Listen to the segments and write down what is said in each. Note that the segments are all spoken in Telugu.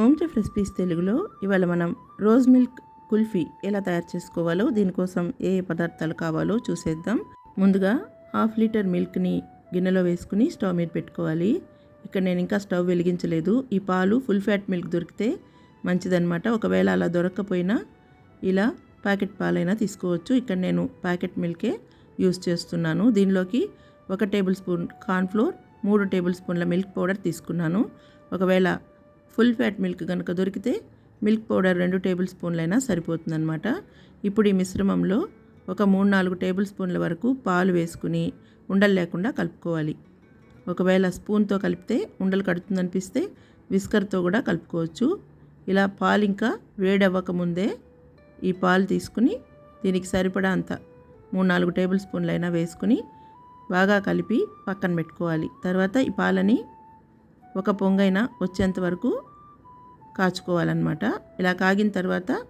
హోమ్ చెఫ్ రెసిపీస్ తెలుగులో. ఇవాళ మనం రోజ్ మిల్క్ కుల్ఫీ ఎలా తయారు చేసుకోవాలో దీనికోసం ఏ ఏ పదార్థాలు కావాలో చూసేద్దాం. ముందుగా హాఫ్ లీటర్ మిల్క్ని గిన్నెలో వేసుకుని స్టవ్ మీద పెట్టుకోవాలి. ఇక్కడ నేను ఇంకా స్టవ్ వెలిగించలేదు. ఈ పాలు ఫుల్ ఫ్యాట్ మిల్క్ దొరికితే మంచిదన్నమాట. ఒకవేళ అలా దొరక్కపోయినా ఇలా ప్యాకెట్ పాలైనా తీసుకోవచ్చు. ఇక్కడ నేను ప్యాకెట్ మిల్కే యూస్ చేస్తున్నాను. దీనిలోకి ఒక టేబుల్ స్పూన్ కార్న్ఫ్లోర్ మూడు టేబుల్ స్పూన్ల మిల్క్ పౌడర్ తీసుకున్నాను. ఒకవేళ ఫుల్ ఫ్యాట్ మిల్క్ కనుక దొరికితే మిల్క్ పౌడర్ రెండు టేబుల్ స్పూన్లైనా సరిపోతుందన్నమాట. ఇప్పుడు ఈ మిశ్రమంలో ఒక మూడు నాలుగు టేబుల్ స్పూన్ల వరకు పాలు వేసుకుని ఉండలు లేకుండా కలుపుకోవాలి. ఒకవేళ స్పూన్తో కలిపితే ఉండలు కడుతుందనిపిస్తే విస్కర్తో కూడా కలుపుకోవచ్చు. ఇలా పాలు ఇంకా వేడవ్వక ముందే ఈ పాలు తీసుకుని దీనికి సరిపడా అంత మూడు నాలుగు టేబుల్ స్పూన్లైనా వేసుకుని బాగా కలిపి పక్కన పెట్టుకోవాలి. తర్వాత ఈ పాలని ఒక పొంగైన వచ్చేంత వరకు కాచుకోవాలన్నమాట. ఇలా కాగిన తర్వాత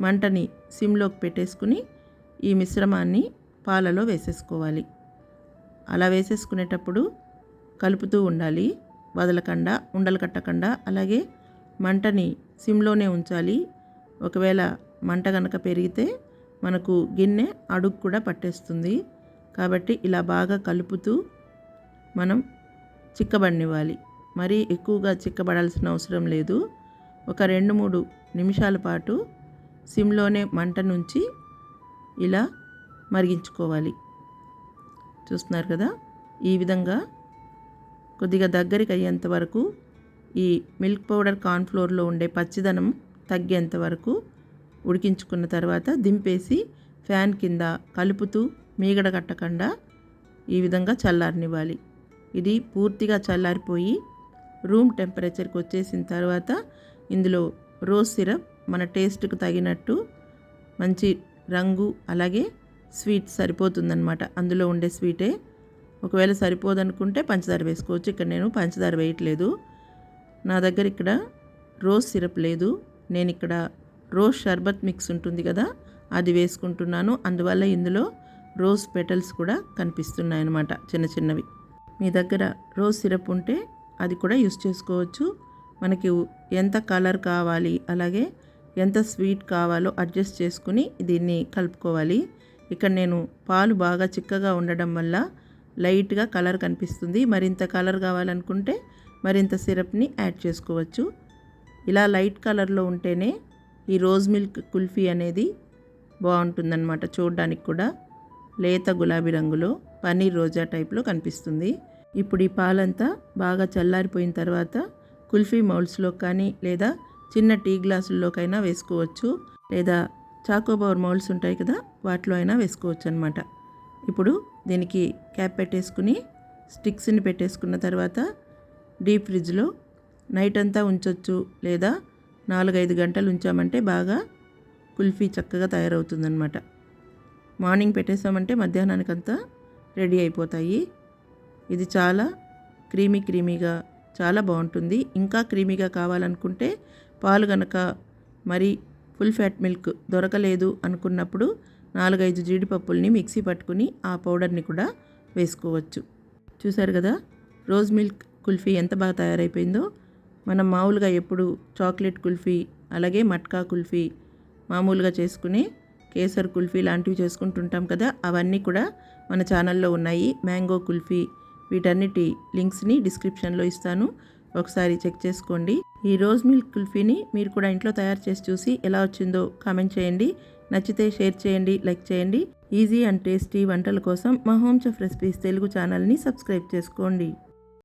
మంటని సిమ్లోకి పెట్టేసుకుని ఈ మిశ్రమాన్ని పాలలో వేసేసుకోవాలి. అలా వేసేసుకునేటప్పుడు కలుపుతూ ఉండాలి. వదలకుండా ఉండలు కట్టకుండా అలాగే మంటని సిమ్లోనే ఉంచాలి. ఒకవేళ మంట కనుక పెరిగితే మనకు గిన్నె అడుగు కూడా పట్టేస్తుంది. కాబట్టి ఇలా బాగా కలుపుతూ మనం చిక్కబడినివ్వాలి. మరీ ఎక్కువగా చిక్కబడాల్సిన అవసరం లేదు. ఒక రెండు మూడు నిమిషాల పాటు సిమ్లోనే మంట నుంచి ఇలా మరిగించుకోవాలి. చూస్తున్నారు కదా? ఈ విధంగా కొద్దిగా దగ్గరికి అయ్యేంత వరకు ఈ మిల్క్ పౌడర్ కార్న్ఫ్లోర్లో ఉండే పచ్చిదనం తగ్గేంత వరకు ఉడికించుకున్న తర్వాత దింపేసి ఫ్యాన్ కింద కలుపుతూ మీగడ కట్టకుండా ఈ విధంగా చల్లారనివ్వాలి. ఇది పూర్తిగా చల్లారిపోయి రూమ్ టెంపరేచర్కి వచ్చేసిన తర్వాత ఇందులో రోజ్ సిరప్ మన టేస్ట్కు తగినట్టు మంచి రంగు అలాగే స్వీట్ సరిపోతుందన్నమాట. అందులో ఉండే స్వీటే. ఒకవేళ సరిపోదనుకుంటే పంచదార వేసుకోవచ్చు. ఇక్కడ నేను పంచదార వేయట్లేదు. నా దగ్గర ఇక్కడ రోజ్ సిరప్ లేదు. నేను ఇక్కడ రోజ్ షర్బత్ మిక్స్ ఉంటుంది కదా అది వేసుకుంటున్నాను. అందువల్ల ఇందులో రోజ్ పెటల్స్ కూడా కనిపిస్తున్నాయి అన్నమాట చిన్న చిన్నవి. మీ దగ్గర రోజ్ సిరప్ ఉంటే అది కూడా యూస్ చేసుకోవచ్చు. మనకి ఎంత కలర్ కావాలి అలాగే ఎంత స్వీట్ కావాలో అడ్జస్ట్ చేసుకుని దీన్ని కలుపుకోవాలి. ఇక్కడ నేను పాలు బాగా చిక్కగా ఉండడం వల్ల లైట్గా కలర్ కనిపిస్తుంది. మరింత కలర్ కావాలనుకుంటే మరింత సిరప్ని యాడ్ చేసుకోవచ్చు. ఇలా లైట్ కలర్లో ఉంటేనే ఈ రోజ్ మిల్క్ కుల్ఫీ అనేది బాగుంటుందన్నమాట చూడడానికి కూడా. లేత గులాబీ రంగులో పన్నీర్ రోజా టైప్లో కనిపిస్తుంది. ఇప్పుడు ఈ పాలంతా బాగా చల్లారిపోయిన తర్వాత కుల్ఫీ మౌల్స్లో కానీ లేదా చిన్న టీ గ్లాసుల్లోకైనా వేసుకోవచ్చు. లేదా చాకోబౌర్ మౌల్స్ ఉంటాయి కదా వాటిలో అయినా వేసుకోవచ్చు అనమాట ఇప్పుడు దీనికి క్యాప్ పెట్టేసుకుని స్టిక్స్ని పెట్టేసుకున్న తర్వాత డీప్ ఫ్రిడ్జ్లో నైట్ అంతా ఉంచవచ్చు లేదా నాలుగైదు గంటలు ఉంచామంటే బాగా కుల్ఫీ చక్కగా తయారవుతుందన్నమాట. మార్నింగ్ పెట్టేసామంటే మధ్యాహ్నానికంతా రెడీ అయిపోతాయి. ఇది చాలా క్రీమీ క్రీమీగా చాలా బాగుంటుంది. ఇంకా క్రీమీగా కావాలనుకుంటే పాలు గనక మరి ఫుల్ ఫ్యాట్ మిల్క్ దొరకలేదు అనుకున్నప్పుడు నాలుగైదు జీడిపప్పుల్ని మిక్సీ పట్టుకుని ఆ పౌడర్ని కూడా వేసుకోవచ్చు. చూసారు కదా? రోజ్ మిల్క్ కుల్ఫీ ఎంత బాగా తయారైపోయిందో. మనం మామూలుగా ఎప్పుడు చాక్లెట్ కుల్ఫీ అలాగే మట్కా కుల్ఫీ మామూలుగా చేసుకునే కేసర్ కుల్ఫీ లాంటివి చేసుకుంటుంటాం కదా? అవన్నీ కూడా మన ఛానల్లో ఉన్నాయి. మ్యాంగో కుల్ఫీ వీటన్నిటి లింక్స్ని డిస్క్రిప్షన్లో ఇస్తాను. ఒకసారి చెక్ చేసుకోండి. ఈ రోజ్ మిల్క్ కుల్ఫీని మీరు కూడా ఇంట్లో తయారు చేసి చూసి ఎలా వచ్చిందో కామెంట్ చేయండి. నచ్చితే షేర్ చేయండి లైక్ చేయండి. ఈజీ అండ్ టేస్టీ వంటల కోసం మా హోమ్ చెఫ్ రెసిపీస్ తెలుగు ఛానల్ని సబ్స్క్రైబ్ చేసుకోండి.